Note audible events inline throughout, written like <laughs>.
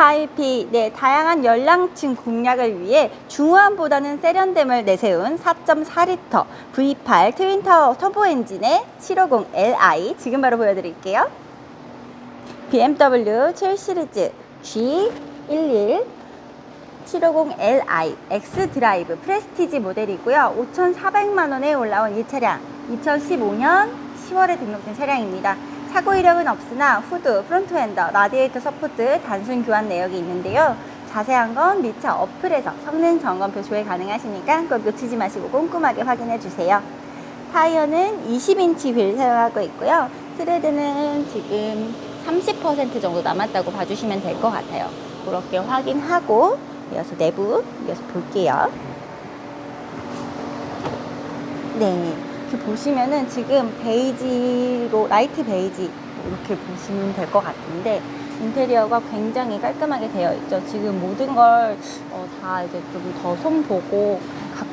하이피, 네, 다양한 연령층 공략을 위해 중후함보다는 세련됨을 내세운 4.4L V8 트윈타워 터보 엔진의 750 Li 지금 바로 보여드릴게요. BMW 7 시리즈 G11 750li X 드라이브 프레스티지 모델이고요. 5,400만 원에 올라온 이 차량 2015년 10월에 등록된 차량입니다. 사고 이력은 없으나 후드, 프론트 핸더, 라디에이터 서포트 단순 교환 내역이 있는데요. 자세한 건 미차 어플에서 성능 점검표 조회 가능하시니까 꼭 놓치지 마시고 꼼꼼하게 확인해 주세요. 타이어는 20인치 휠 사용하고 있고요. 트레드는 지금 30% 정도 남았다고 봐주시면 될 것 같아요. 그렇게 확인하고 이어서 내부 이어서 볼게요. 네, 이렇게 보시면은 지금 베이지로 라이트 베이지 이렇게 보시면 될 것 같은데 인테리어가 굉장히 깔끔하게 되어 있죠. 지금 모든 걸다 이제 좀 더 손보고 각-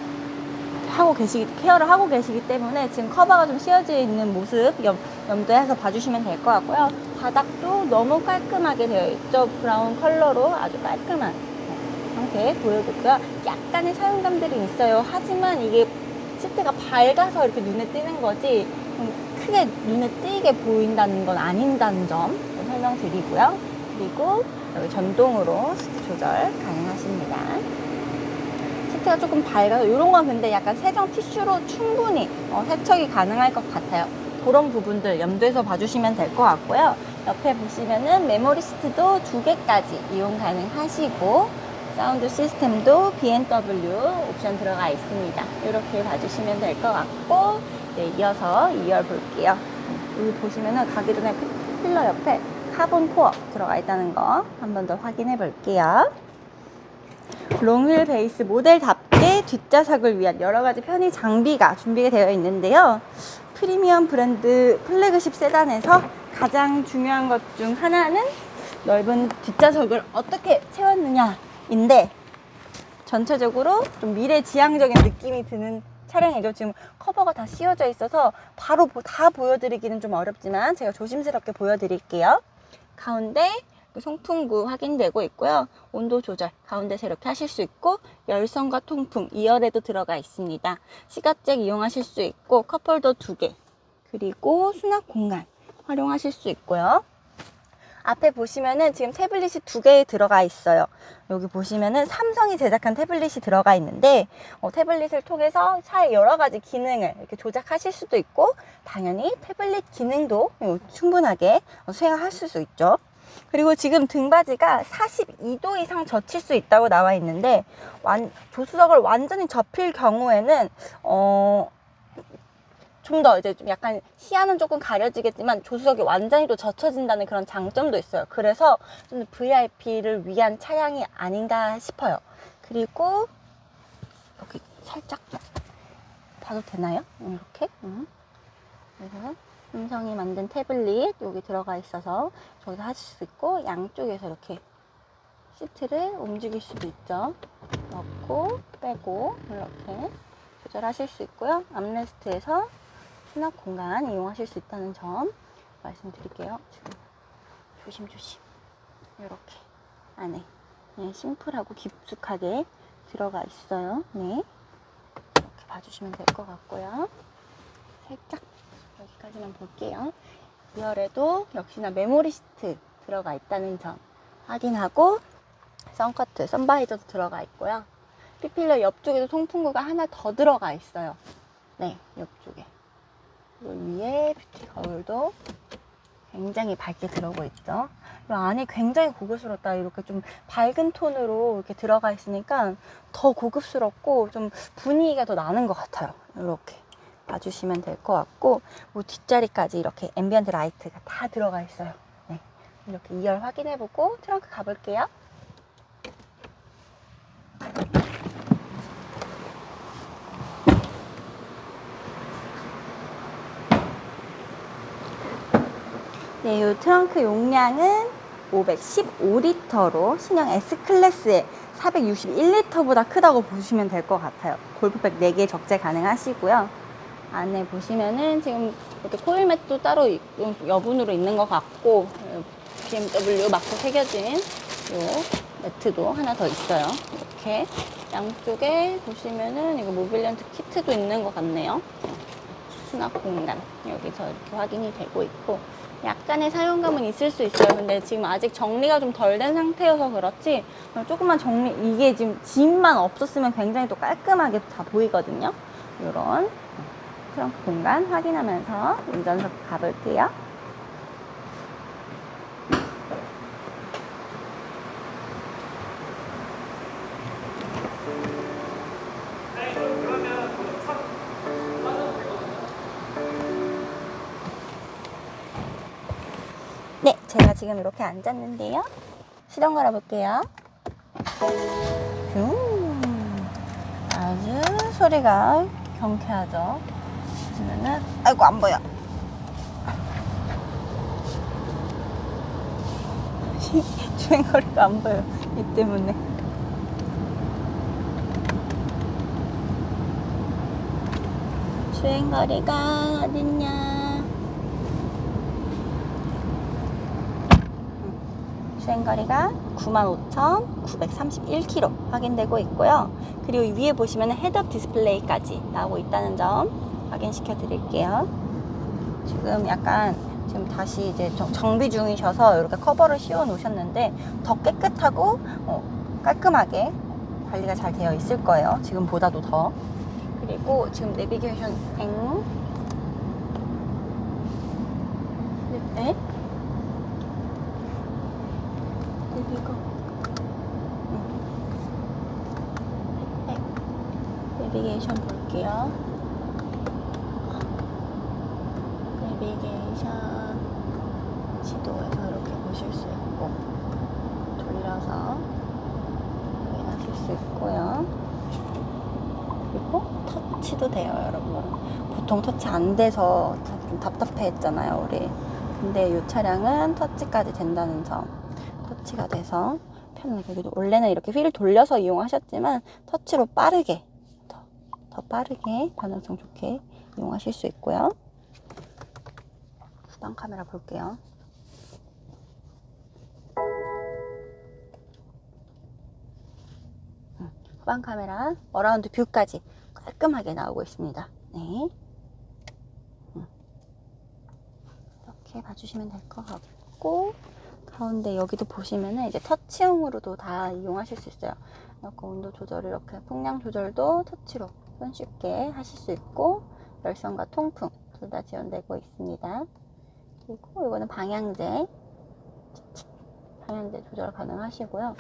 하고 계시기 케어를 하고 계시기 때문에 지금 커버가 좀 씌어져 있는 모습 염, 염두해서 봐주시면 될 것 같고요. 바닥도 너무 깔끔하게 되어 있죠. 브라운 컬러로 아주 깔끔한 상태 보여줬고요. 약간의 사용감들이 있어요. 하지만 이게 시트가 밝아서 이렇게 눈에 띄는 거지 좀 크게 눈에 띄게 보인다는 건 아닌다는 점 설명드리고요. 그리고 여기 전동으로 시트 조절 가능하십니다. 시트가 조금 밝아서 이런 건 근데 약간 세정 티슈로 충분히 어, 세척이 가능할 것 같아요. 그런 부분들 염두에서 봐주시면 될 것 같고요. 옆에 보시면은 메모리 시트도 두 개까지 이용 가능하시고 사운드 시스템도 B&W 옵션 들어가 있습니다. 이렇게 봐주시면 될 것 같고 네, 이어서 2열 볼게요. 여기 보시면은 가기 전에 피- 필러 옆에 카본 코어 들어가 있다는 거 한 번 더 확인해 볼게요. 롱휠 베이스 모델답게 뒷좌석을 위한 여러 가지 편의 장비가 준비가 되어 있는데요. 프리미엄 브랜드 플래그십 세단에서 가장 중요한 것 중 하나는 넓은 뒷좌석을 어떻게 채웠느냐 인데 전체적으로 좀 미래지향적인 느낌이 드는 차량이죠. 지금 커버가 다 씌워져 있어서 바로 보- 다 보여드리기는 좀 어렵지만 제가 조심스럽게 보여드릴게요. 가운데 그 송풍구 확인되고 있고요. 온도 조절 가운데서 이렇게 하실 수 있고 열선과 통풍 2열에도 들어가 있습니다. 시가잭 이용하실 수 있고 컵홀더 2개 그리고 수납 공간 활용하실 수 있고요. 앞에 보시면은 지금 태블릿이 두 개 들어가 있어요. 여기 보시면은 삼성이 제작한 태블릿이 들어가 있는데 어, 태블릿을 통해서 차의 여러 가지 기능을 이렇게 조작하실 수도 있고 당연히 태블릿 기능도 어, 충분하게 어, 수행하실 수 있죠. 그리고 지금 등받이가 42도 이상 젖힐 수 있다고 나와 있는데 완, 조수석을 완전히 접힐 경우에는 어, 좀 더 이제 좀 약간 시야는 조금 가려지겠지만 조수석이 완전히 또 젖혀진다는 그런 장점도 있어요. 그래서 좀 VIP를 위한 차량이 아닌가 싶어요. 그리고 여기 살짝 봐도 되나요? 음, 이렇게. 음. 그래서 삼성이 만든 태블릿 여기 들어가 있어서 저기서 하실 수 있고 양쪽에서 이렇게 시트를 움직일 수도 있죠. 넣고 빼고 이렇게 조절하실 수 있고요. 암레스트에서 수납 공간 이용하실 수 있다는 점 말씀드릴게요. 조심조심 이렇게 안에 네, 심플하고 깊숙하게 들어가 있어요. 네 이렇게 봐주시면 될 것 같고요. 살짝 여기까지만 볼게요. 2열에도 역시나 메모리 시트 들어가 있다는 점 확인하고 선커트, 선바이저도 들어가 있고요. 피필러 옆쪽에도 송풍구가 하나 더 들어가 있어요. 네. 그리고 위에 뷰티 거울도 굉장히 밝게 들어오고 있죠. 이 안이 굉장히 고급스럽다. 이렇게 좀 밝은 톤으로 이렇게 들어가 있으니까 더 고급스럽고 좀 분위기가 더 나는 것 같아요. 이렇게 봐주시면 될 것 같고, 뭐 뒷자리까지 이렇게 앰비언트 라이트가 다 들어가 있어요. 네. 이렇게 2열 확인해보고 트렁크 가볼게요. 네, 이 트렁크 용량은 515리터로 신형 S클래스의 461리터보다 크다고 보시면 될 것 같아요. 골프백 4개 적재 가능하시고요. 안에 보시면은 지금 이렇게 코일맷도 따로 이- 여분으로 있는 것 같고 BMW 마크 새겨진 요 매트도 하나 더 있어요. 이렇게 양쪽에 보시면은 이거 모빌리언트 키트도 있는 것 같네요. 수납 공간 여기서 이렇게 확인이 되고 있고 약간의 사용감은 있을 수 있어요. 근데 지금 아직 정리가 좀 덜 된 상태여서 그렇지 조금만 정리 이게 지금 짐만 없었으면 굉장히 또 깔끔하게 다 보이거든요. 이런 트렁크 공간 확인하면서 운전석 가볼게요. 네, 제가 지금 이렇게 앉았는데요. 시동 걸어볼게요. 음, 아주 소리가 경쾌하죠. 보시면은, 아이고, 안 보여. <laughs> 주행거리가 안 보여. 이 때문에. 주행거리가 어딨냐. 주행거리가 95,931km 확인되고 있고요. 그리고 위에 보시면 헤드업 디스플레이까지 나오고 있다는 점 확인시켜 드릴게요. 지금 약간 지금 다시 이제 정- 정비 중이셔서 이렇게 커버를 씌워 놓으셨는데 더 깨끗하고 어, 깔끔하게 관리가 잘 되어 있을 거예요. 지금보다도 더. 그리고 지금 내비게이션 엥? 네? 내비가 네. 내비게이션 볼게요. 내비게이션 지도에서 이렇게 보실 수 있고 돌려서 확인하실 수 있고요. 그리고 터치도 돼요, 여러분. 보통 터치 안 돼서 좀 답답해 했잖아요, 우리. 근데 이 차량은 터치까지 된다는 점. 터치가 돼서 편하게. 그리고 원래는 이렇게 휠을 돌려서 이용하셨지만 터치로 빠르게, 더, 더 빠르게, 반응성 좋게 이용하실 수 있고요. 후방 카메라 볼게요. 음, 후방 카메라 어라운드 뷰까지 깔끔하게 나오고 있습니다. 네. 음. 이렇게 봐주시면 될 것 같고 가운데 여기도 보시면은 이제 터치형으로도 다 이용하실 수 있어요. 약간 온도 조절 이렇게 풍량 조절도 터치로 손쉽게 하실 수 있고 열선과 통풍 둘 다 지원되고 있습니다. 그리고 이거는 방향제 방향제 조절 가능하시고요.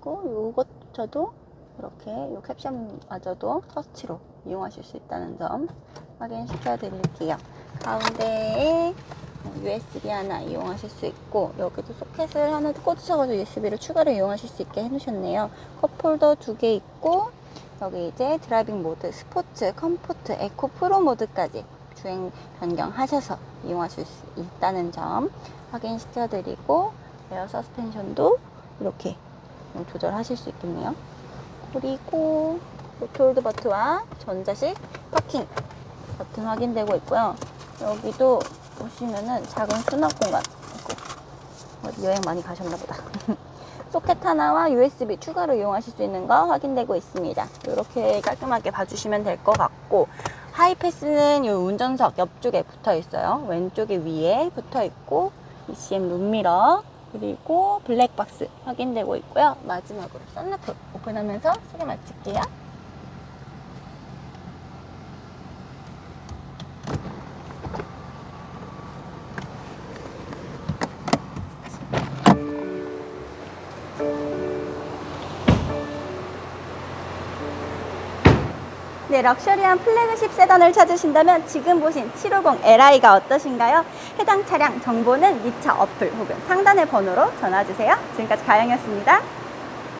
그리고 요것저도 이렇게 요 캡션마저도 터치로 이용하실 수 있다는 점 확인시켜 드릴게요. 가운데에 USB 하나 이용하실 수 있고 여기도 소켓을 하나 꽂으셔가지고 USB를 추가로 이용하실 수 있게 해놓으셨네요. 컵홀더 두 개 있고 여기 이제 드라이빙 모드, 스포츠, 컴포트, 에코 프로 모드까지 주행 변경하셔서 이용하실 수 있다는 점 확인시켜 드리고 에어 서스펜션도 이렇게 조절하실 수 있겠네요. 그리고 로켓홀드 버튼과 전자식 파킹 버튼 확인되고 있고요. 여기도 보시면은 작은 수납 공간. 아이고, 어디 여행 많이 가셨나 보다. <laughs> 소켓 하나와 USB 추가로 이용하실 수 있는 거 확인되고 있습니다. 이렇게 깔끔하게 봐주시면 될 것 같고 하이패스는 이 운전석 옆쪽에 붙어 있어요. 왼쪽에 위에 붙어 있고 ECM 룸미러 그리고 블랙박스 확인되고 있고요. 마지막으로 썬루프 오픈하면서 소개 마칠게요. 네, 럭셔리한 플래그십 세단을 찾으신다면 지금 보신 750 Li가 어떠신가요? 해당 차량 정보는 미차 어플 혹은 상단의 번호로 전화주세요. 지금까지 가영이었습니다.